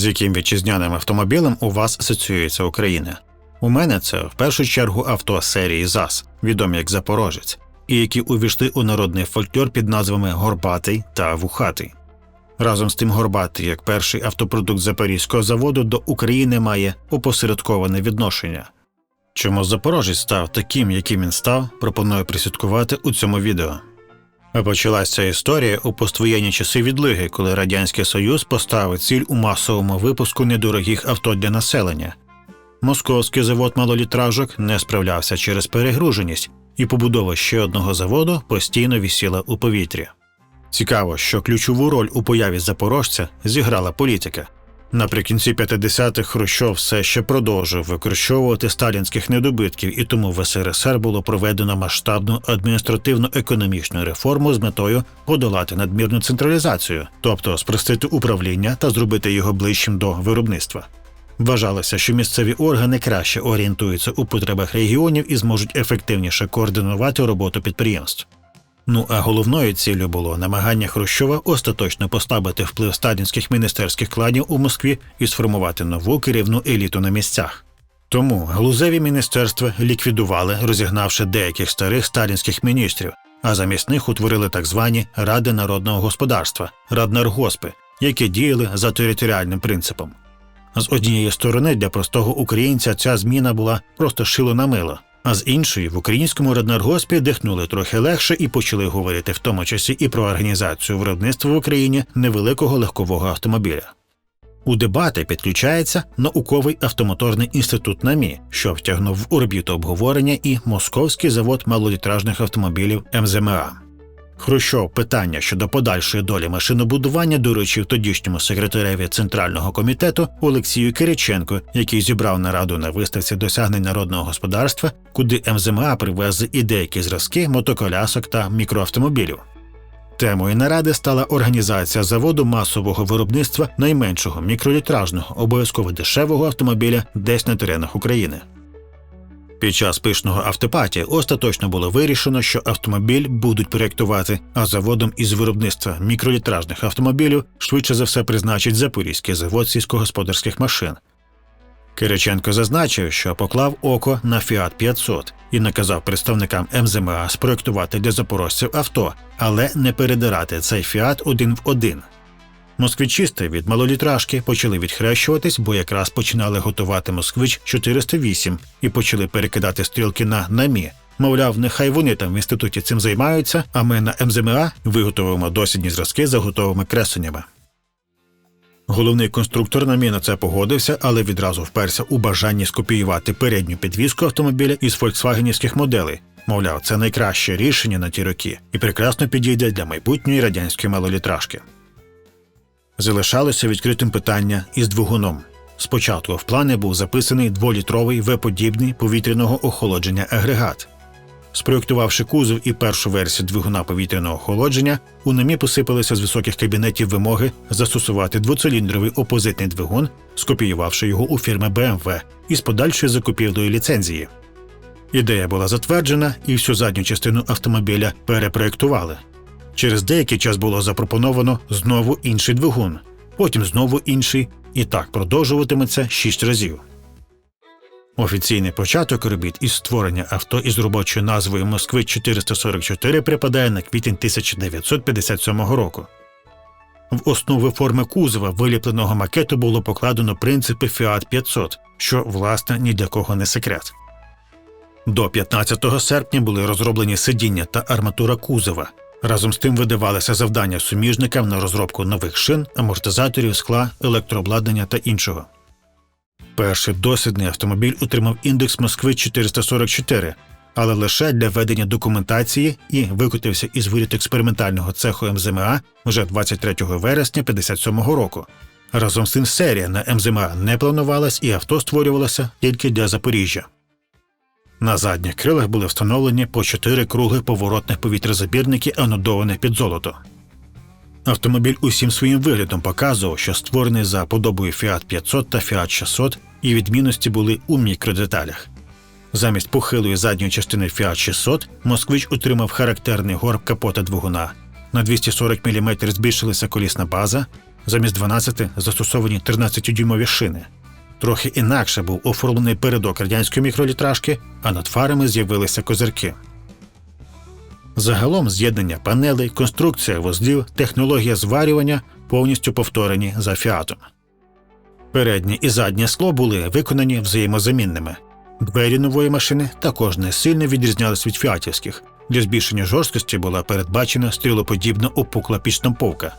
З яким вітчизняним автомобілем у вас асоціюється Україна? У мене це в першу чергу авто серії ЗАЗ, відомі як Запорожець, і які увійшли у народний фольклор під назвами Горбатий та Вухатий. Разом з тим Горбатий, як перший автопродукт Запорізького заводу, до України має опосередковане відношення. Чому Запорожець став таким, яким він став, пропоную присвяткувати у цьому відео. А почалась історія у поствоєнні часи відлиги, коли Радянський Союз поставив ціль у масовому випуску недорогих авто для населення. Московський завод малолітражок не справлявся через перегруженість, і побудова ще одного заводу постійно вісіла у повітрі. Цікаво, що ключову роль у появі запорожця зіграла політика. Наприкінці 50-х Хрущов все ще продовжив викорчовувати сталінських недобитків, і тому в СРСР було проведено масштабну адміністративно-економічну реформу з метою подолати надмірну централізацію, тобто спростити управління та зробити його ближчим до виробництва. Вважалося, що місцеві органи краще орієнтуються у потребах регіонів і зможуть ефективніше координувати роботу підприємств. Ну а головною ціллю було намагання Хрущова остаточно поставити вплив сталінських міністерських кланів у Москві і сформувати нову керівну еліту на місцях. Тому галузеві міністерства ліквідували, розігнавши деяких старих сталінських міністрів, а замість них утворили так звані Ради народного господарства раднаргоспи, які діяли за територіальним принципом. З однієї сторони для простого українця ця зміна була просто шило на мило, а з іншої в українському раднаргоспі дихнули трохи легше і почали говорити в тому часі і про організацію виробництва в Україні невеликого легкового автомобіля. У дебати підключається науковий автомоторний інститут НАМІ, що втягнув в орбіту обговорення і Московський завод малолітражних автомобілів МЗМА. Хрущов питання щодо подальшої долі машинобудування доручив тодішньому секретареві центрального комітету Олексію Кириченку, який зібрав нараду на виставці досягнень народного господарства, куди МЗМА привезли і деякі зразки мотоколясок та мікроавтомобілів. Темою наради стала організація заводу масового виробництва найменшого мікролітражного обов'язково дешевого автомобіля десь на теренах України. Під час пишного автопаті остаточно було вирішено, що автомобіль будуть проєктувати, а заводом із виробництва мікролітражних автомобілів швидше за все призначить Запорізький завод сільськогосподарських машин. Кириченко зазначив, що поклав око на Fiat 500 і наказав представникам МЗМА спроєктувати для запорожців авто, але не передирати цей Fiat один в один. Москвичісти від малолітражки почали відхрещуватись, бо якраз починали готувати Москвич 408 і почали перекидати стрілки на намі. Мовляв, нехай вони там в інституті цим займаються, а ми на МЗМА виготовимо дослідні зразки за готовими кресленнями. Головний конструктор намі на це погодився, але відразу вперся у бажанні скопіювати передню підвіску автомобіля із фольксвагенівських моделей. Мовляв, це найкраще рішення на ті роки і прекрасно підійде для майбутньої радянської малолітражки. Залишалося відкритим питання із двигуном. Спочатку в плани був записаний дволітровий В-подібний повітряного охолодження агрегат. Спроєктувавши кузов і першу версію двигуна повітряного охолодження, у намі посипалися з високих кабінетів вимоги застосувати двоциліндровий опозитний двигун, скопіювавши його у фірми BMW із подальшою закупівлею ліцензії. Ідея була затверджена, і всю задню частину автомобіля перепроєктували. Через деякий час було запропоновано знову інший двигун, потім знову інший, і так продовжуватиметься шість разів. Офіційний початок робіт із створення авто із робочою назвою Москви 444 припадає на квітень 1957 року. В основу форми кузова виліпленого макету було покладено принципи Fiat 500, що, власне, ні для кого не секрет. До 15 серпня були розроблені сидіння та арматура кузова. Разом з тим видавалися завдання суміжникам на розробку нових шин, амортизаторів, скла, електрообладнання та іншого. Перший дослідний автомобіль отримав індекс Москви 444, але лише для ведення документації і викотився із воріт експериментального цеху МЗМА вже 23 вересня 57 року. Разом з тим серія на МЗМА не планувалась і авто створювалося тільки для Запоріжжя. На задніх крилах були встановлені по чотири круги поворотних повітрязабірники, анодованих під золото. Автомобіль усім своїм виглядом показував, що створений за подобою Fiat 500 та Fiat 600, і відмінності були у мікродеталях. Замість похилої задньої частини Fiat 600 москвич отримав характерний горб капота двигуна. На 240 мм збільшилася колісна база, замість 12 застосовані 13-дюймові шини. Трохи інакше був оформлений передок радянської мікролітражки, а над фарами з'явилися козирки. Загалом з'єднання панелей, конструкція вузлів, технологія зварювання повністю повторені за фіатом. Переднє і заднє скло були виконані взаємозамінними. Двері нової машини також не сильно відрізнялись від фіатівських. Для збільшення жорсткості була передбачена стрілоподібна опукла підштамповка.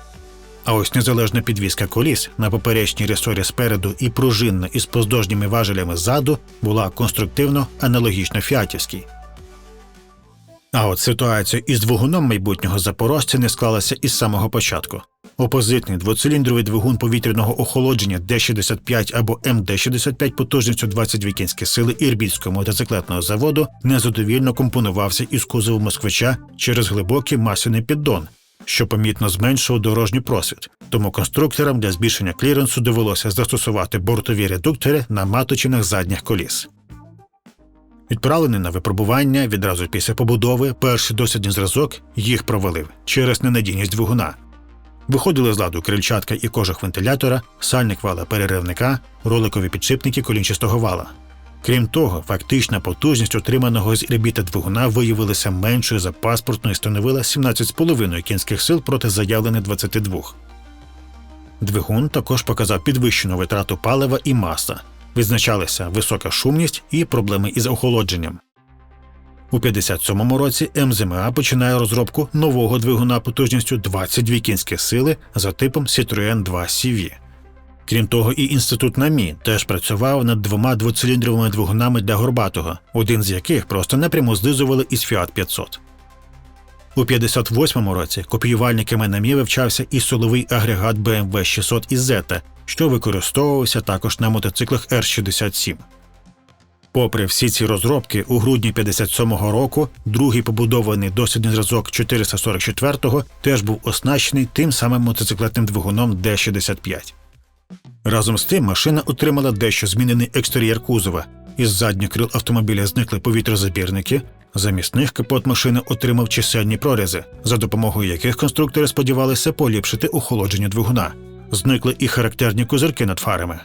А ось незалежна підвізка коліс на поперечній ресорі спереду і пружинна із поздовжніми важелями ззаду була конструктивно аналогічна фіатівській. А от ситуація із двигуном майбутнього запорожця не склалася із самого початку. Опозитний двоциліндровий двигун повітряного охолодження Д-65 або МД-65 потужністю 22 кінські сили Ірбітського мотоциклетного заводу незадовільно компонувався із кузову москвича через глибокий масляний піддон, що помітно зменшував дорожній просвіт. Тому конструкторам для збільшення кліренсу довелося застосувати бортові редуктори на маточинах задніх коліс. Відправлений на випробування відразу після побудови, перший дослідний зразок їх провалив через ненадійність двигуна. Виходили з ладу крильчатка і кожух вентилятора, сальник вала переривника, роликові підшипники колінчастого вала. Крім того, фактична потужність отриманого з ірбіта двигуна виявилася меншою за паспортну і становила 17,5 кінських сил проти заявлених 22. Двигун також показав підвищену витрату палива і маса, визначалися висока шумність і проблеми із охолодженням. У 57-му році МЗМА починає розробку нового двигуна потужністю 22 кінські сили за типом Citroën 2 CV. Крім того, і інститут НАМІ теж працював над двома двоциліндровими двигунами для Горбатого, один з яких просто напряму злизували із Fiat 500. У 58-му році копіювальниками НАМІ вивчався і соловий агрегат BMW 600 із Zeta, що використовувався також на мотоциклах R67. Попри всі ці розробки, у грудні 57-го року другий побудований дослідний зразок 444-го теж був оснащений тим самим мотоциклетним двигуном D65. Разом з тим машина отримала дещо змінений екстер'єр кузова. Із задніх крил автомобіля зникли повітрозабірники. Замість них капот машини отримав чисельні прорізи, за допомогою яких конструктори сподівалися поліпшити охолодження двигуна. Зникли і характерні козирки над фарами.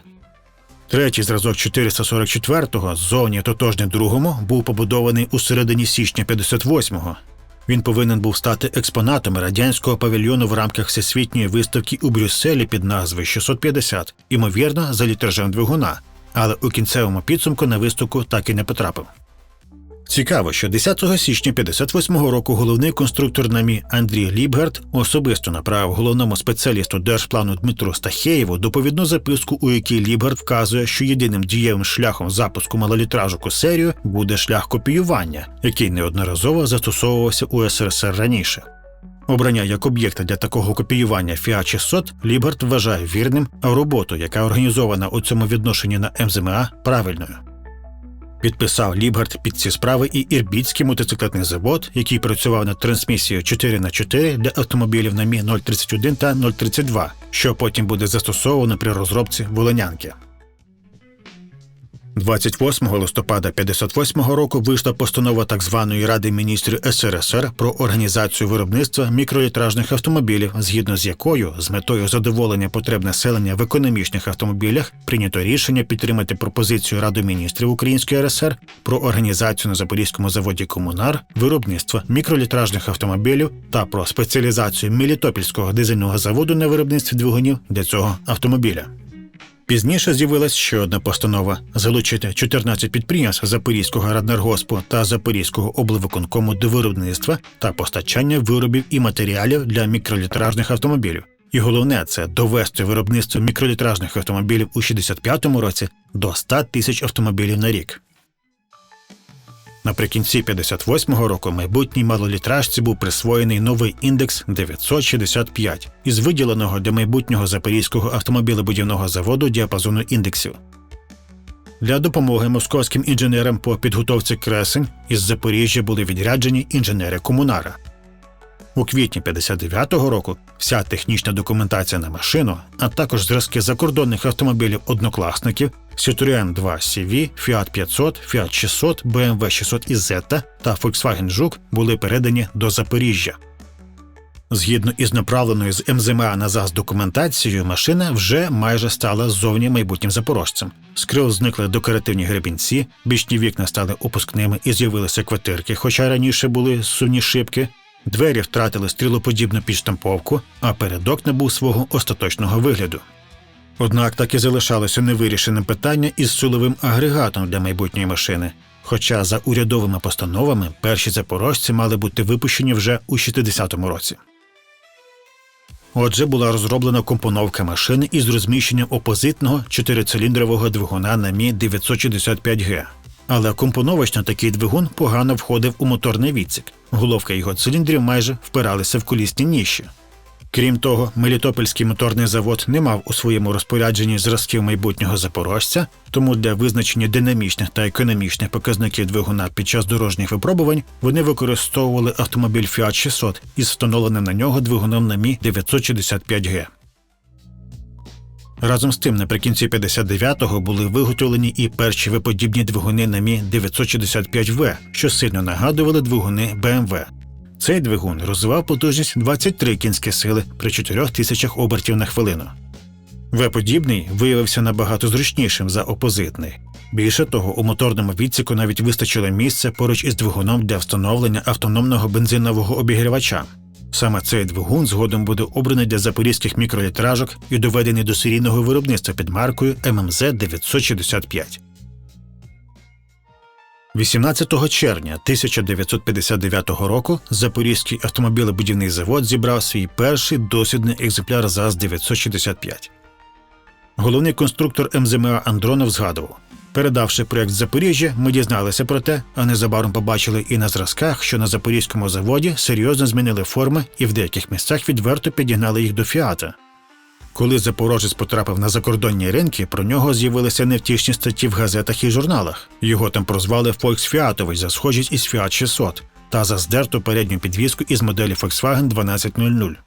Третій зразок 444-го, зовні тотожний другому, був побудований у середині січня 58-го. Він повинен був стати експонатом радянського павільйону в рамках всесвітньої виставки у Брюсселі під назвою 650, ймовірно, за літражем двигуна, але у кінцевому підсумку на виставку так і не потрапив. Цікаво, що 10 січня 58-го року головний конструктор НАМІ Андрій Лібгард особисто направив головному спеціалісту держплану Дмитру Стахеєву доповідну записку, у якій Лібгард вказує, що єдиним дієвим шляхом запуску малолітражок у серію буде шлях копіювання, який неодноразово застосовувався у СРСР раніше. Обрання як об'єкта для такого копіювання Fiat 600 Лібгард вважає вірним, а роботу, яка організована у цьому відношенні на МЗМА, правильною. Підписав Лібгард під ці справи і Ірбітський мотоциклетний завод, який працював над трансмісією 4х4 для автомобілів на Мі 031 та 032, що потім буде застосовано при розробці Волинянки. 28 листопада 58-го року вийшла постанова так званої Ради міністрів СРСР про організацію виробництва мікролітражних автомобілів, згідно з якою з метою задоволення потреб населення в економічних автомобілях прийнято рішення підтримати пропозицію Ради міністрів Української РСР про організацію на Запорізькому заводі Комунар виробництва мікролітражних автомобілів та про спеціалізацію Мелітопільського дизельного заводу на виробництві двигунів для цього автомобіля. Пізніше з'явилась ще одна постанова залучити 14 підприємств Запорізького раднергоспу та Запорізького облвиконкому до виробництва та постачання виробів і матеріалів для мікролітражних автомобілів. І головне це довести виробництво мікролітражних автомобілів у 65-му році до 100 тисяч автомобілів на рік. Наприкінці 58-го року майбутній малолітражці був присвоєний новий індекс 965 із виділеного для майбутнього запорізького автомобілебудівного заводу діапазону індексів. Для допомоги московським інженерам по підготовці кресень із Запоріжжя були відряджені інженери комунара. У квітні 59-го року вся технічна документація на машину, а також зразки закордонних автомобілів однокласників Citroën 2 CV, Fiat 500, Fiat 600, BMW 600 Zeta та Volkswagen Жук були передані до Запоріжжя. Згідно із направленою з МЗМА на ЗАЗ документацією, машина вже майже стала зовні майбутнім запорожцем. З крил зникли декоративні гребінці, бічні вікна стали опускними і з'явилися квартирки, хоча раніше були сумні шибки. Двері втратили стрілоподібну підштамповку, а передок набув свого остаточного вигляду. Однак так і залишалося невирішеним питання із силовим агрегатом для майбутньої машини. Хоча за урядовими постановами перші запорожці мали бути випущені вже у 60-му році. Отже, була розроблена компоновка машини із розміщенням опозитного чотирициліндрового двигуна на Мі 965Г. Але компоновочно такий двигун погано входив у моторний відсік. Головка його циліндрів майже впиралися в колісні ніші. Крім того, Мелітопольський моторний завод не мав у своєму розпорядженні зразків майбутнього запорожця, тому для визначення динамічних та економічних показників двигуна під час дорожніх випробувань вони використовували автомобіль Fiat 600 із встановленим на нього двигуном на Мі 965Г. Разом з тим, наприкінці 59-го були виготовлені і перші виподібні двигуни на Мі 965В, що сильно нагадували двигуни BMW. Цей двигун розвивав потужність 23 кінські сили при 4 тисячах обертів на хвилину. В-подібний виявився набагато зручнішим за опозитний. Більше того, у моторному відсіку навіть вистачило місця поруч із двигуном для встановлення автономного бензинового обігрівача. Саме цей двигун згодом буде обраний для запорізьких мікролітражок і доведений до серійного виробництва під маркою ММЗ 965. 18 червня 1959 року Запорізький автомобілебудівний завод зібрав свій перший дослідний екземпляр ЗАЗ-965. Головний конструктор МЗМА Андронов згадував: передавши проєкт Запоріжжя, ми дізналися про те, а незабаром побачили і на зразках, що на запорізькому заводі серйозно змінили форми і в деяких місцях відверто підігнали їх до фіата. Коли запорожець потрапив на закордонні ринки, про нього з'явилися невтішні статті в газетах і журналах. Його там прозвали Volksfiatович за схожість із Fiat 600 та за здерту передню підвіску із моделі Volkswagen 1200.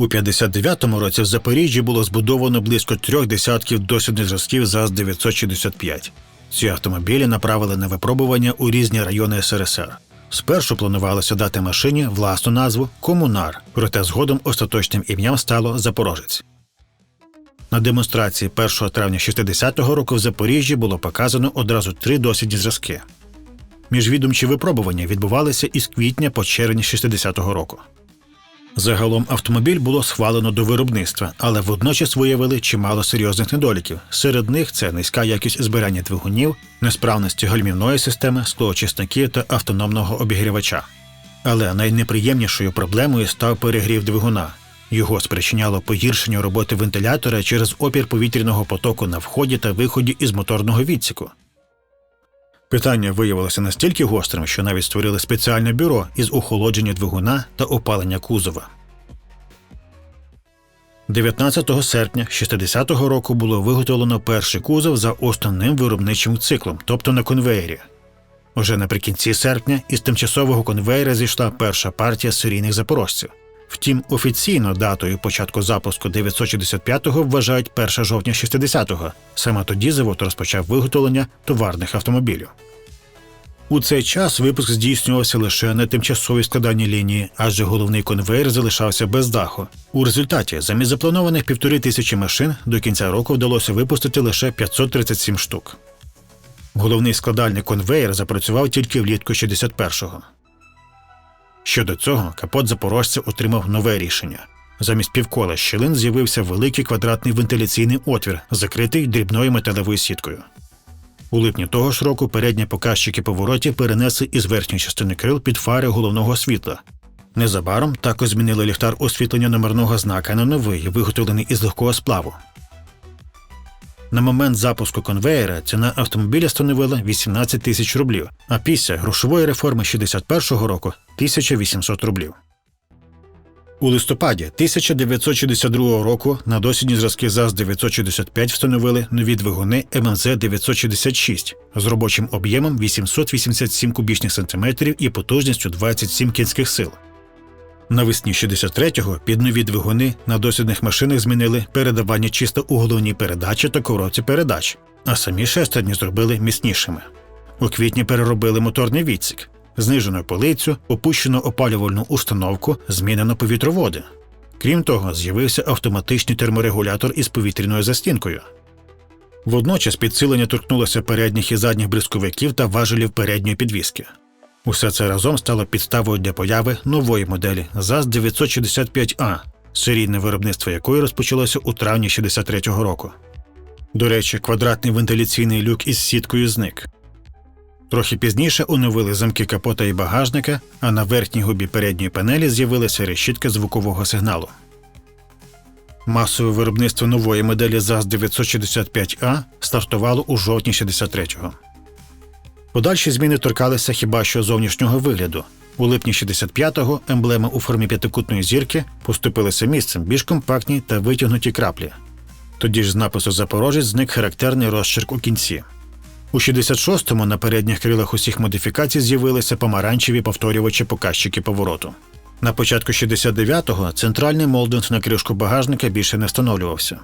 У 59-му році в Запоріжжі було збудовано близько трьох десятків дослідних зразків ЗАЗ-965. Ці автомобілі направили на випробування у різні райони СРСР. Спершу планувалося дати машині власну назву Комунар, проте згодом остаточним ім'ям стало Запорожець. На демонстрації 1 травня 60-го року в Запоріжжі було показано одразу три дослідні зразки. Міжвідомчі випробування відбувалися із квітня по червень 60-го року. Загалом автомобіль було схвалено до виробництва, але водночас виявили чимало серйозних недоліків. Серед них це низька якість збирання двигунів, несправності гальмівної системи, склоочисників та автономного обігрівача. Але найнеприємнішою проблемою став перегрів двигуна. Його спричиняло погіршення роботи вентилятора через опір повітряного потоку на вході та виході із моторного відсіку. Питання виявилося настільки гострим, що навіть створили спеціальне бюро із охолодження двигуна та опалення кузова. 19 серпня 60-го року було виготовлено перший кузов за основним виробничим циклом, тобто на конвеєрі. Уже наприкінці серпня із тимчасового конвеєра зійшла перша партія серійних запорожців. Втім, офіційно датою початку запуску 965-го вважають 1 жовтня 60-го. Саме тоді завод розпочав виготовлення товарних автомобілів. У цей час випуск здійснювався лише на тимчасовій складанні лінії, адже головний конвейер залишався без даху. У результаті, замість запланованих півтори тисячі машин, до кінця року вдалося випустити лише 537 штук. Головний складальний конвейер запрацював тільки влітку 61-го. Щодо цього, капот запорожця отримав нове рішення. Замість півкола щілин з'явився великий квадратний вентиляційний отвір, закритий дрібною металевою сіткою. У липні того ж року передні показчики поворотів перенесли із верхньої частини крил під фари головного світла. Незабаром також змінили ліхтар освітлення номерного знака на новий, виготовлений із легкого сплаву. На момент запуску конвеєра ціна автомобіля становила 18 тисяч рублів, а після грошової реформи 61-го року 1800 рублів. У листопаді 1962 року на дослідні зразки ЗАЗ-965 встановили нові двигуни ММЗ-966 з робочим об'ємом 887 кубічних сантиметрів і потужністю 27 кінських сил. Навесні 63-го під нові двигуни на дослідних машинах змінили передавання чисто у головній передачі та коробці передач, а самі шестерні зробили міцнішими. У квітні переробили моторний відсік. знижено полицю, опущено опалювальну установку, змінено повітроводи. Крім того, з'явився автоматичний терморегулятор із повітряною застінкою. Водночас підсилення торкнулося передніх і задніх бризковиків та важелів передньої підвіски. Усе це разом стало підставою для появи нової моделі ЗАЗ 965А, серійне виробництво якої розпочалося у травні 63-го року. До речі, квадратний вентиляційний люк із сіткою зник. Трохи пізніше оновили замки капота і багажника, а на верхній губі передньої панелі з'явилася решітка звукового сигналу. Масове виробництво нової моделі ЗАЗ 965А стартувало у жовтні 63-го. Подальші зміни торкалися хіба що зовнішнього вигляду. У липні 65-го емблеми у формі п'ятикутної зірки поступилися місцем більш компактні та витягнуті краплі. Тоді ж з напису Запорожець зник характерний розчерк у кінці. У 66-му на передніх крилах усіх модифікацій з'явилися помаранчеві повторювачі показчики повороту. На початку 69-го центральний молдинг на кришку багажника більше не встановлювався.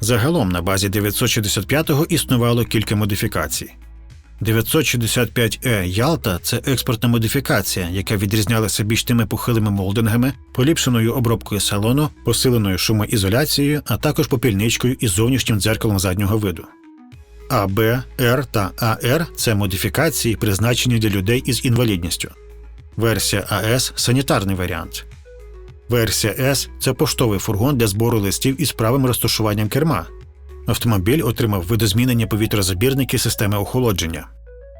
Загалом на базі 965-го існувало кілька модифікацій. 965E Ялта це експортна модифікація, яка відрізнялася більш тими похилими молдингами, поліпшеною обробкою салону, посиленою шумоізоляцією, а також попільничкою і зовнішнім дзеркалом заднього виду. АБ, Р та АР це модифікації, призначені для людей із інвалідністю. Версія АС санітарний варіант. Версія С це поштовий фургон для збору листів із правим розташуванням керма. Автомобіль отримав видозмінені повітрозабірники системи охолодження.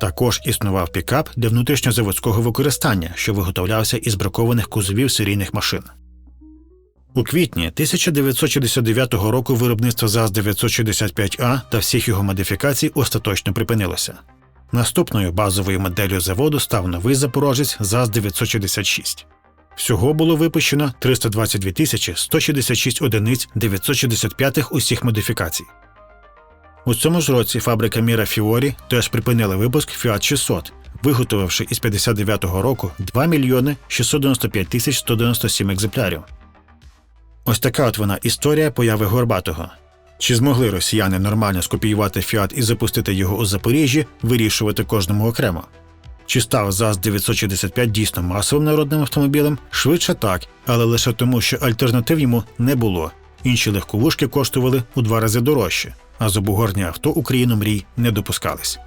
Також існував пікап для внутрішньозаводського використання, що виготовлявся із бракованих кузовів серійних машин. У квітні 1969 року виробництво ЗАЗ 965А та всіх його модифікацій остаточно припинилося. Наступною базовою моделлю заводу став новий запорожець ЗАЗ 966. Всього було випущено 322 тисячі 166 одиниць 965-х усіх модифікацій. У цьому ж році фабрика Міра Фіорі теж припинила випуск Fiat 600, виготовивши із 59-го року 2 мільйони 695 тисяч 197 екземплярів. Ось така от вона історія появи Горбатого. Чи змогли росіяни нормально скопіювати Фіат і запустити його у Запоріжжі, вирішувати кожному окремо? Чи став ЗАЗ 965 дійсно масовим народним автомобілем? Швидше так, але лише тому, що альтернатив йому не було. Інші легковушки коштували у два рази дорожче, а з зубугорні авто Україну мрій не допускались.